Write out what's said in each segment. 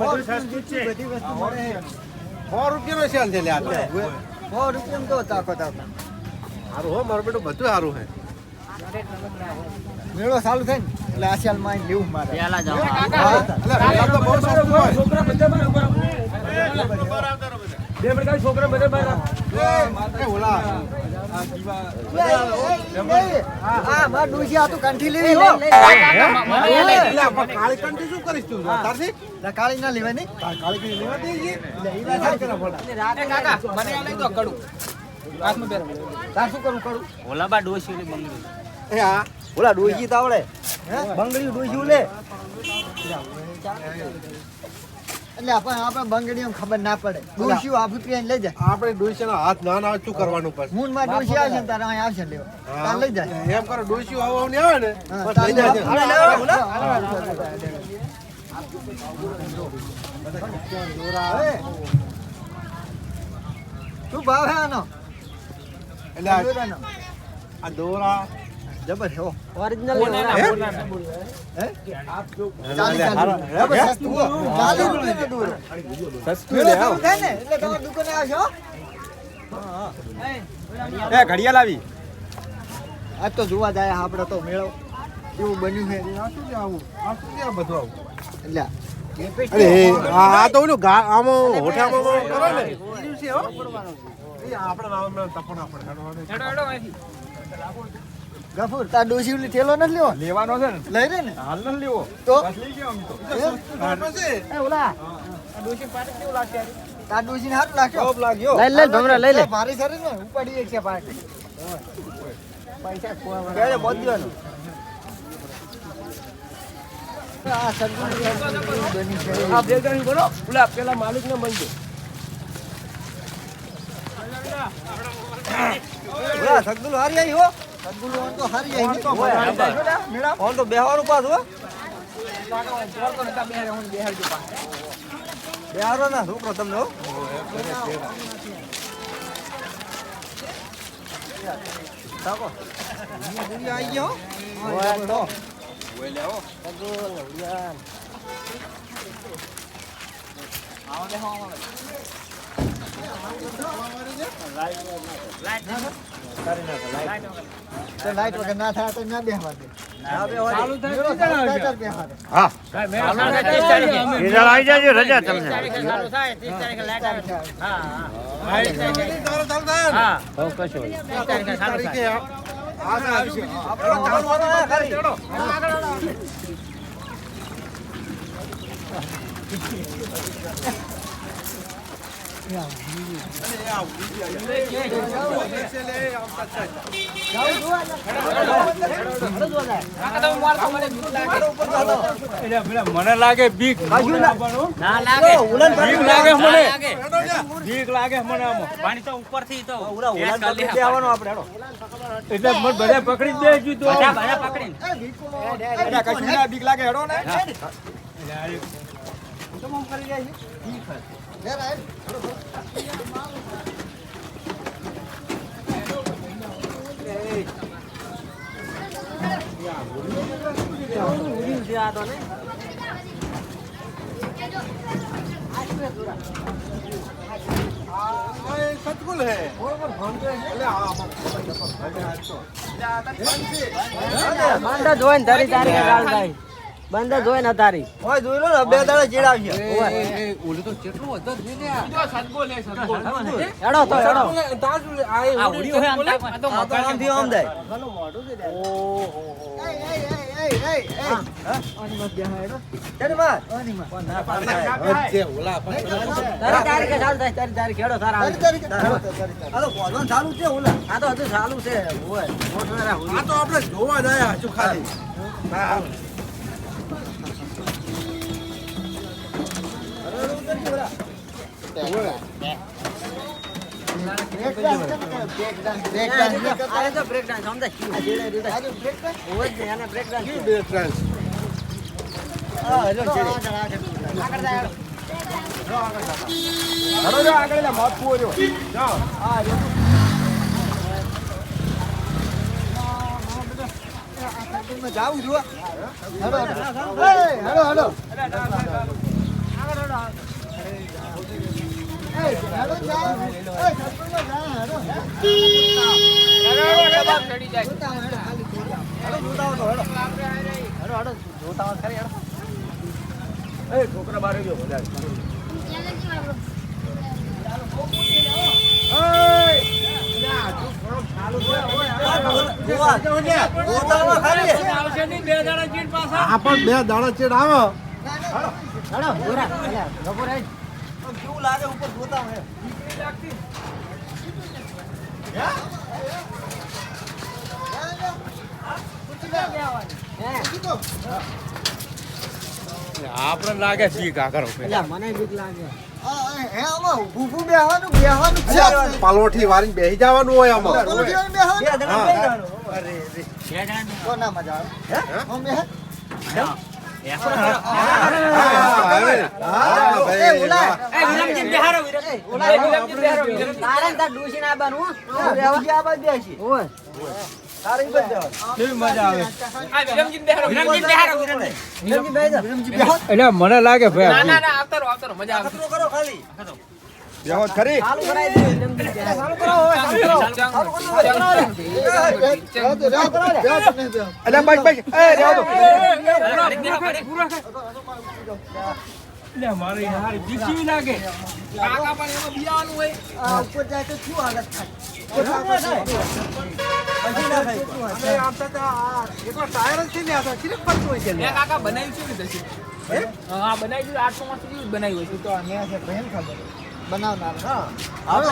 બધી. સો રૂપિયાનો સેલ છે લ્યા સો રૂપિયામાં તો તાકો તાકો હારું હો મારું બેટું બધું સારું છે. મેળો ચાલુ થાય ને એટલે આ સેલમાં લેવું મારે. હા. પેલા બહુ બધા હોય એ ઓલા હા માર ડોશી આ તો કાળી ભલા. તાર શું કરું કરું એ હા ઓલા તાવડે બંગડી ડોસી લે એટલે આપણે આપણે બંગડી ખબર ના પડે. ડોશી આપી પીને લઈ જાય. આપણે ડોસીનો હાથ ના ના શું કરવાનું પડે મૂનમાં ડોશી આવશે ને તારે અહીં આવશે લેવા. તાર લઈ જાય. એમ કરો ડોસી આવો ને આવે ને બસ લઈ જાય શું ભાવ હે આનો? એટલે આ- આ દોરા જબર હે હો. હે? હે? ચાલી લે, હારો. ચાલી. જબર સસ્તું હો. ચાલી રૂપિયાનો દોરો. મેળો ચાલુ થાય ને એટલે તમારી દુકાને આવશો હો. એ ઘડિયાળ આવી આજ તો જોવા જાય આપણે તો મેળો એવું બન્યું છે આ શું છે આવું આ શું છે આ બધું આવું એટલે અરે આ આ તો ઓલું ગા આમાં હોઠામાં કરો ને એ છે હો એ આપણે નામ તપણ આપણે ગફુર તાર ડોશી ઓલી થેલો નથી લેવો લેવાનો છે ને. લઈ રે ને. હાલ નથી લેવો. તો? લઈ ગયો આમ તો. એ? ઓલા? તાર ડોશી ને હાથ લાગ્યો લાગ્યો? લઈ લે ભમરા લઈ લે. ભારી સરે ને ઉપાડી એક છે પાર્ટી પૈસા ખોવા ગયો બોધ્યોનો આ સરગુણ આ બોલો પેલા પેલા માલિક ને મળી ઓલા સગદુલ હારી આવી હો. ઓન તો બેહવાનું પાસ બેહારો ના છોકરો તમને આવી ગયો લાઈટ તો લાઈટ વગર ના થાય તો ના બેહવા દે હા રજા તમને તારીખે મને લાગે બીક લાગે ના. બીક લાગે મને બીક લાગે મને પાણી તો તો પકડી બેહવાનું આપણે હેડો. એટલે મને બધા પકડી જ દેજો તો ના બીક લાગે હેડો ને સતગુલ હે આ બંધ તારી તારી ગાળ થાય બંધ જોઈને તારી ઓય જોઈ લો ને બે દાડા ચેડાવશે. ઓલું તો કેટલો વધુ છે ને હેડો તો હેડો આ ઉડ્યું હે આમ આ તો મકાનથી આમ જાય. એય, એય, એય, એય, એય. હા? આની માં બેહાય હેડો. તેની માં? આની માં. છે ઓલા પણ તારી તારીખે ચાલુ થાય તારી તારીખ હેડો તારા તારી તારીખે. હેડો તો તારી તારીખે. હાલો, ભોજન ચાલુ છે ઓલા. આ તો હજુ ચાલુ છે ઓય મોટવાળા આ તો આપણે જોવા જાય હજુ ખાલી હા મોત કુવો રહ્યો જાઓ જાવું જો hello hello hello hello hello જાઓ એ સત્સંગમાં જા હેલો જોતા આવો, હેલો, ખાલી જોતા આવો. હેલો, જોતા આવો તો, હેલો. હેલો, હેલો, જોતા આવો ખરી, હેલો. એ છોકરા બારે ગયો. આ બે દાણા ચેડ આવે લાગે ઉપર જોતા આવો, હેલો. આપણે લાગે છે કાકર મને બીક લાગે. હે આમાં ઊભું બેહવાનું બેહવાનું છે પાલોઠી વારીને બેસી જવાનું હોય આમાં. બે જણા મજા આવે? હે લાગે મજા આવે બેહો ખરી દે, ચાલુ કરાવો. ચાલુ કરાવો. બેહો તો, બસ બીક જેવી લાગે આ ઉપર જાય તો શું હાલત થાય? ઓછા પછી ના થાય. શું આમ તો આ એકલો ટાયર જ છે ને આ તો અહીંયા હોય છે ને. ખબર હા. હાલો.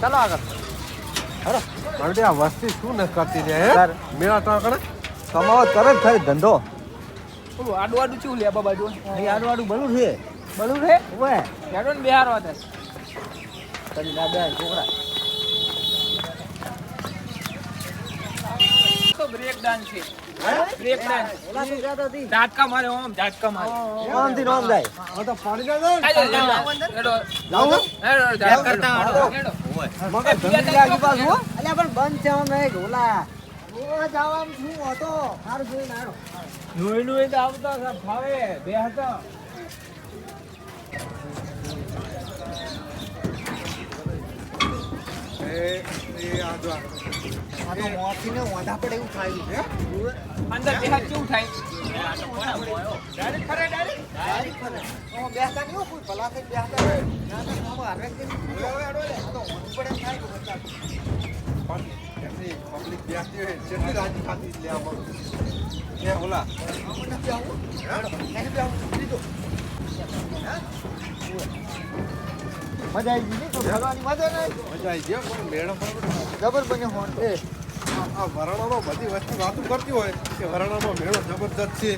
ચાલો આગળ. હવે આ વસ્તી શું ન કરતી રે હે સર. મેળા તો કણે કમાવો જ કરે જ ખરી ધંધો આડું આડું ચેવું લે બાબા જો અહીં આડું આડું બલું છે બલું રે ઓવે હેડો ને બિહાર હતા કરી ના બે છોકરા તો બ્રેક ડાન્સ છે બ્રેક ડાન્સ શું ઝાટકા મારે ઓમ ઝાટકા મારે. આમથી નોમ જાય. હવે તો પાડી ના. હેડો, હેડો, હેડો, જાઓ કરતા હેડો, હેડો. મગર ધંધી લાગી પાછું હો. અલ્યા પણ બંધ છે આમ એક ઓલા. જવાનું શું હતો હાર જોઈ નું તો આવતા ફાવે બે હતા. એ એ આ. પડે અંદર બે કેવું થાય? ડાયરેક્ટ ખરે ડાયરેક્ટ આમાં નહીં કોઈ ભલા થઈને બેસતા નહીં. ના, ના. હવે પડે પબ્લિક બેસતી હોય જેટલી રાજી ખાતી જ લે ઓલા? મજા આવી ગઈ તો ફરવાની મજા નહીં મજા આવી ગયો પણ મેળો બરાબર જબર બન્યો હોન. એ. આ વરાણામાં બધી વસ્તુ વાતો કરતી હોય કે વરાણામાં મેળો જબરદસ્ત છે.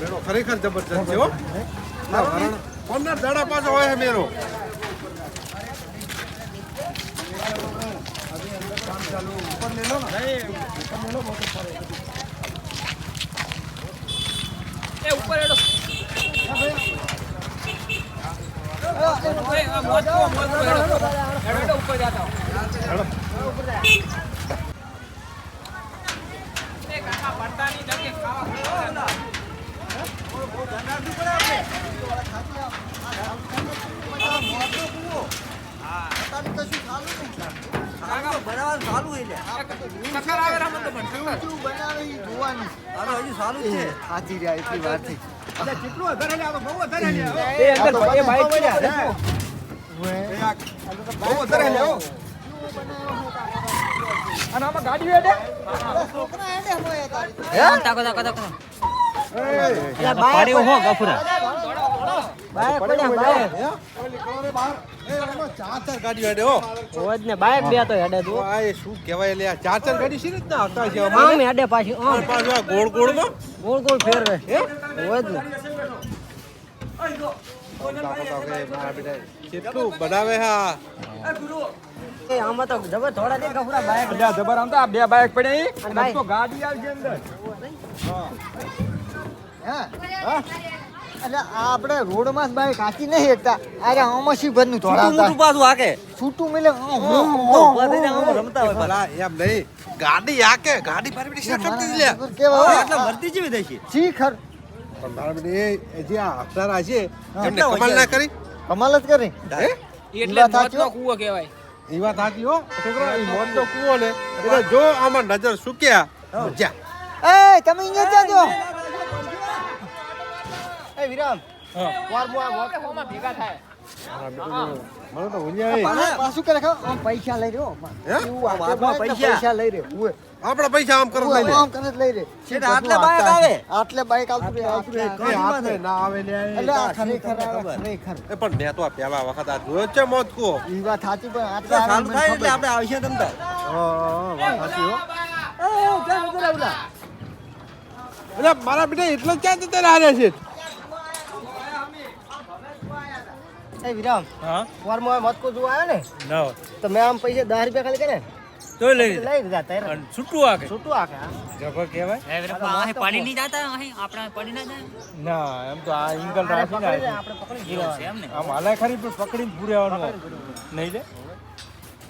મેળો ખરેખર જબરદસ્ત છે હો. ના વરાણા પંદર દાડા પાછો હોય છે મેળો? ઉપર એ, જાતા હો. એ કાકા પડતા નહીં, જલ્દી ખાવા બનાવવાનું ચાલુ છે લે. ચક્કર આવે રામન તો પણ ચક્કર. કેવું બનાવે ઈ જોવાનું. આ તો હજી ચાલુ જ છે. સાચી રહ્યા એટલી વાર થઈ. કેટલું બહુ વધારે લે. બહુ. અને આમાં ગાડી હેડે? છોકરા હેડે હોય તારી. એ, અલા, બાય પડ્યા. બાય. પડ્યા, બાય. ઓલી કલોની બહાર એ એમાં ચાર ચાર ગાડીઓ હેડે હો. હોજ ને બાઇક બે તો હેડે તું. આ શું કહેવાય લે ચાર ચાર ગાડી શી રીતના આવતા છે આમ હેડે પાછી આમ. પાછું આ ગોળ ગોળમાં ગોળ ગોળ ફેરવે. હે? હોજ ને. કેટલું બનાવે હા? એ આમાં તો જબર થોડા દે કપડા બાઈક અલ્યા જબર આમ તો આ બે બાઈક પડ્યા અને અને તો ગાડી આવશે અંદર. એટલે આપણે રોડમાં જ બાઈક હાકી નહીં એકતા અરે અમસી ભરનું થોડા પાછું હાકે. છૂટું મિલે રમતા હોય ભલા એમ નહીં. ગાડી હાકે ગાડી લે કેવા એટલે વર્તી જેવી દેખી શી ખર. પણ મારા બેટી એ- એ જે આ હફતારા છે એમને કમાલ ના કરી? કમાલ જ કરી. એટલે સાચી કૂવો કહેવાય. એ વાત સાચી હો. છોકરો એ મોત તો કુવો ને એટલે જો આમાં નજર સુક્યા જા. એ તમે અહીંયા ક્યાં જો એ વિરામ હા. વાર મો આ વોક હોમાં ભેગા થાય. મને તો ઊંઝા એ. પાછું- પાછું કરે ખબર? પૈસા લઈ રહ્યો હે? એવું આ હાથમાં બાઈકના પૈસા. પૈસા લઈ રહ્યો ઉએ. પૈસા આમ કરો લઈ આમ કરે લઈ રહ્યો શેઠ, આટલે બાઈક આવે? આટલે બાઈક આવતું રહે, આટલે કઈ ના આવે લે એટલે ખરેખર ખરેખર એ પણ મેં તો આ પહેલા વખત આ જોયો છે મોત કૂવો ઈ વાત સાચી પણ આટલે આવે થાય એટલે આપણે આવશે તમતા હા, હા, વાત સાચી હો એ ચાલ ઉતર આવલા એટલે મારા બેટા એટલો જ ક્યાં જતા રહ્યા છે એ વિરામ. હા? વાર મત કો જોવા આવ્યો ને ના તો મેં આમ પૈસા દસ રૂપિયા ખાલી કરે તો લઈ લઈ દીધા અને છૂટું આ છૂટું આકે કહેવાય. પાણી નહીં જાતા અહીં? આપણે પડી ના જાય? ના એમ તો આ એંગલ રાખીને આપણે પકડી એવું છે એમ ને આમ હાલે ખરી પણ પકડીને પૂરેવાનું નહીં લે?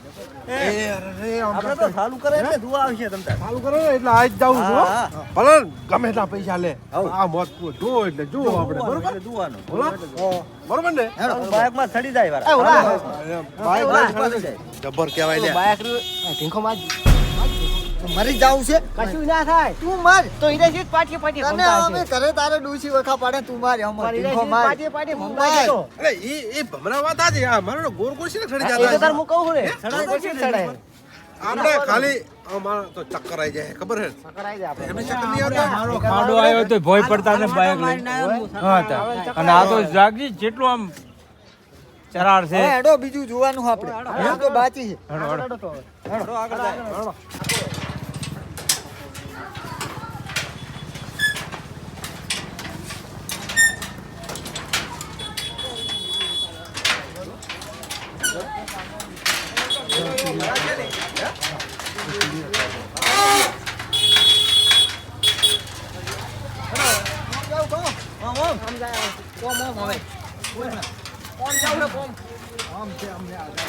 આપણે તો ચાલુ કરે એટલે જોવા આવશે તમતા ચાલુ કરો એટલે આજ જાઉં છું ભલે ગમે એટલા પૈસા લે. આ મોત જો એટલે જો આપણે. બરોબર? જોવાનું. બરોબર ને? માં ચડી જાય. જબ્બર કહેવાય ઢીંખો માં મરી જાવું છે. કશું ના થાય. તું માર. તો સીટ પાટીએ પાટીએ તને અમે. ઘરે તારે ડૂસી વખા પાડે તું માર માર. પાટીએ પાટીએ તું ભમતા અરે ઈ ઈ ભમરા વાત આજે આ મારો ગોર ગોર છે ને ખડી એ તો તાર હું કહું ને. સડાય તો સડાય. આપણે ખાલી અમારા તો ચક્કર આવી જાય ખબર હે પકડાઈ જાય એમને ચક્કર નહીં આવતા? મારો ખાડો આવ્યો તો ભોય પડતા ને બાઈક લઈને. હા તા. અને આ તો જાગજી જેટલું આમ ચરાડ છે. હેડો બીજું જોવાનું આપણે. તો બાકી છે હડો, હડો. હેડો. કોમ ઓમ હવે. કોમ જાવ ને કોમ. આમ છે અમને આગળ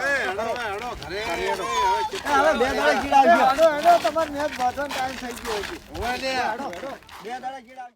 એ હડો હડો ઘરે હડો હવે બે દાડા કીડા આવી હડો હડો તમાર મેચ બાધન ટાઈમ બે દાડા કીડા